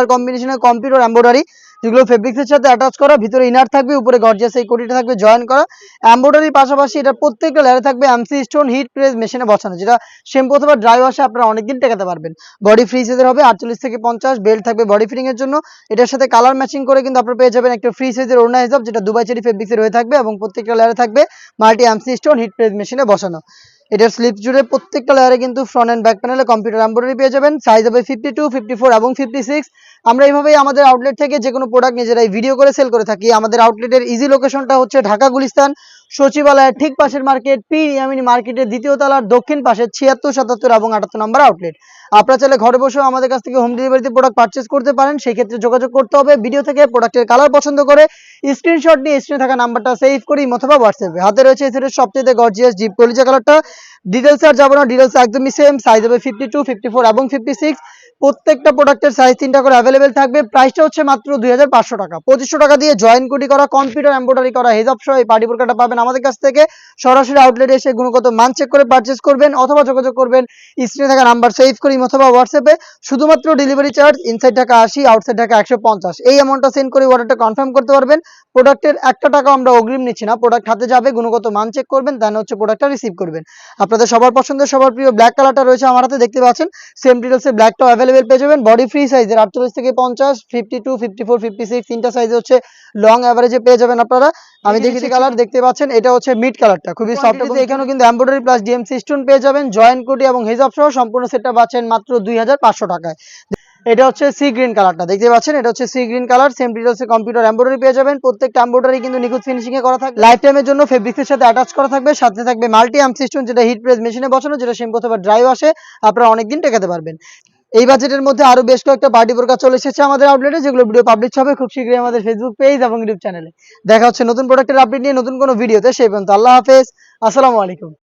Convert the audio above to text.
Colour কম্বিনেশনে computer embroidery, যেগুলো ফেব্রিক্সের সাথে অ্যাটাচ করা, ভিতরে ইনার থাকবে, উপরে গর্জিয়াস এই কোটিটা থাকবে জয়েন করা। এম্ব্রয়ডারির পাশাপাশি এটা প্রত্যেকটা লেয়ারে থাকবে এমসি স্টোন হিট প্রেস মেশিনে বসানো, যেটা শ্যাম্পু অথবা ড্রাই ওয়াশে আপনারা অনেকদিন টেকাতে পারবেন। বডি ফ্রি সাইজের হবে আটচল্লিশ থেকে পঞ্চাশ বেল্ট থাকবে বডি ফিটিং এর জন্য। এটার সাথে কালার ম্যাচিং করে কিন্তু আপনারা পেয়ে যাবেন একটা ফ্রি সাইজের ওড়না হিসাব যেটা দুবাই চেরি ফেব্রিক্সের হয়ে থাকবে এবং প্রত্যেকটা লেয়ারে থাকবে multi MC stone heat press মেশিনে বসানো। এটার স্লিপ জুড়ে প্রত্যেকটা লেয়ারে কিন্তু ফ্রন্ট অ্যান্ড ব্যাক প্যানেলে কম্পিউটার এম্ব্রয়ডারি পেয়ে যাবেন। সাইজ হবে ফিফটি টু ফিফটি ফোর এবং ফিফটি সিক্স আমরা এইভাবেই আমাদের আউটলেট থেকে যে কোনো প্রোডাক্ট নিজেরাই ভিডিও করে সেল করে থাকি। আমাদের আউটলেটের ইজি লোকেশনটা হচ্ছে ঢাকা, গুলিস্তান। সচিবালয়ের ঠিক পাশের মার্কেট পি ইয়ামিনী মার্কেটের দ্বিতীয় তলার দক্ষিণ পাশে ছিয়াত্তর, সাতাত্তর এবং আটাত্তর নম্বর আউটলেট আপনারা চাইলে ঘরে বসেও আমাদের কাছ থেকে হোম ডেলিভারিতে প্রোডাক্ট পারচেস করতে পারেন, সেই ক্ষেত্রে যোগাযোগ করতে হবে। ভিডিও থেকে প্রোডাক্টের কালার পছন্দ করে স্ক্রিনশট নিয়ে স্ক্রিনে থাকা নাম্বারটা সেভ করি অথবা হোয়াটসঅ্যাপে হাতে রয়েছে সেটের সবচেয়ে গর্জিয়াস জিপ কলিজা কালারটা ডিটেলস আর যাব না ডিটেলস একদমই সেম সাইজ হবে ফিফটি টু ফিফটি ফোর এবং ফিফটি সিক্স প্রত্যেকটা প্রোডাক্টের সাইজ তিনটা করে অ্যাভেলেবেল থাকবে। প্রাইসটা হচ্ছে মাত্র দুই হাজার পাঁচশো টাকা। পঁচিশশো টাকা দিয়ে জয়েন কোটি করা কম্পিউটার এম্ব্রয়ডারি করা হেজাব সহ এই পার্টি বোরকাটা পাবেন আমাদের কাছ থেকে। সরাসরি আউটলেটে এসে গুণগত মান চেক করে পারচেস করবেন অথবা যোগাযোগ করবেন স্ক্রিনে থাকা নাম্বার সেভ করি অথবা হোয়াটসঅ্যাপে শুধুমাত্র ডেলিভারি চার্জ ইনসাইড টাকা আশি আউটসাইড টাকা একশো পঞ্চাশ। এই অ্যামাউন্টটা সেন্ড করে অর্ডারটা কনফার্ম করতে পারবেন। প্রোডাক্টের একটা টাকা আমরা অগ্রিম নিচ্ছি না। প্রোডাক্ট হাতে যাবে, গুণগত মান চেক করবেন দেন হচ্ছে প্রোডাক্টটা রিসিভ করবেন। আপনাদের সবার পছন্দের, সবার প্রিয় ব্ল্যাক কালারটা রয়েছে আমার হাতে, দেখতে পাচ্ছেন। সেম ডিটেলসে ব্ল্যাকটাও অ্যাভেলেবেল পেয়ে যাবেন। বডি ফ্রি সাইজের আটচল্লিশ থেকে পঞ্চাশ fifty two fifty four fifty six তিনটা সাইজে হচ্ছে লং অ্যাভারেজে পেয়ে যাবেন আপনারা। আমি দেখেছি কালার দেখতে পাচ্ছেন এটা হচ্ছে মিড কালারটা খুবই সফট এখানেও কিন্তু এমব্রয়ডারি প্লাস ডিএমসি স্টোন পেয়ে যাবেন জয়েন্ট কোটি এবং হেজাব সহ সম্পূর্ণ সেটটা পাচ্ছেন মাত্র দুই হাজার পাঁচশো টাকায়। এটা হচ্ছে সি গ্রিন কালারটা দেখতে পাচ্ছেন? এটা হচ্ছে সি গ্রিন কালার সেম ডিটেলসে কম্পিউটার এমব্রয়ডারি পেয়ে যাবেন। প্রত্যেকটা এমব্রয়ডারি কিন্তু নিখুঁত ফিনিশিং এ করা থাকবে। লাইফ টাইমের জন্য ফেব্রিক্সের সাথে অ্যাটাচ করা থাকবে সাথে থাকবে মাল্টি আর্ম সিস্টেম যেটা হিট প্রেস মেশিনে বসানো যেটা শ্যাম্পু অথবা ড্রাইভ আসে আপনারা অনেকদিন টেকাতে পারবেন। এই বাজেটের মধ্যে আরও বেশ কয়েকটা পার্টি প্রকাশ চলে এসেছে আমাদের আউটলেটে যেগুলো ভিডিও পাবলিশ হবে খুব শীঘ্রই আমাদের ফেসবুক পেজ এবং ইউটিউব চ্যানেলে দেখা হচ্ছে নতুন প্রোডাক্টের আপডেট নিয়ে, নতুন কোনো ভিডিওতে সেই পর্যন্ত আল্লাহ হাফেজ। আসসালামু আলাইকুম।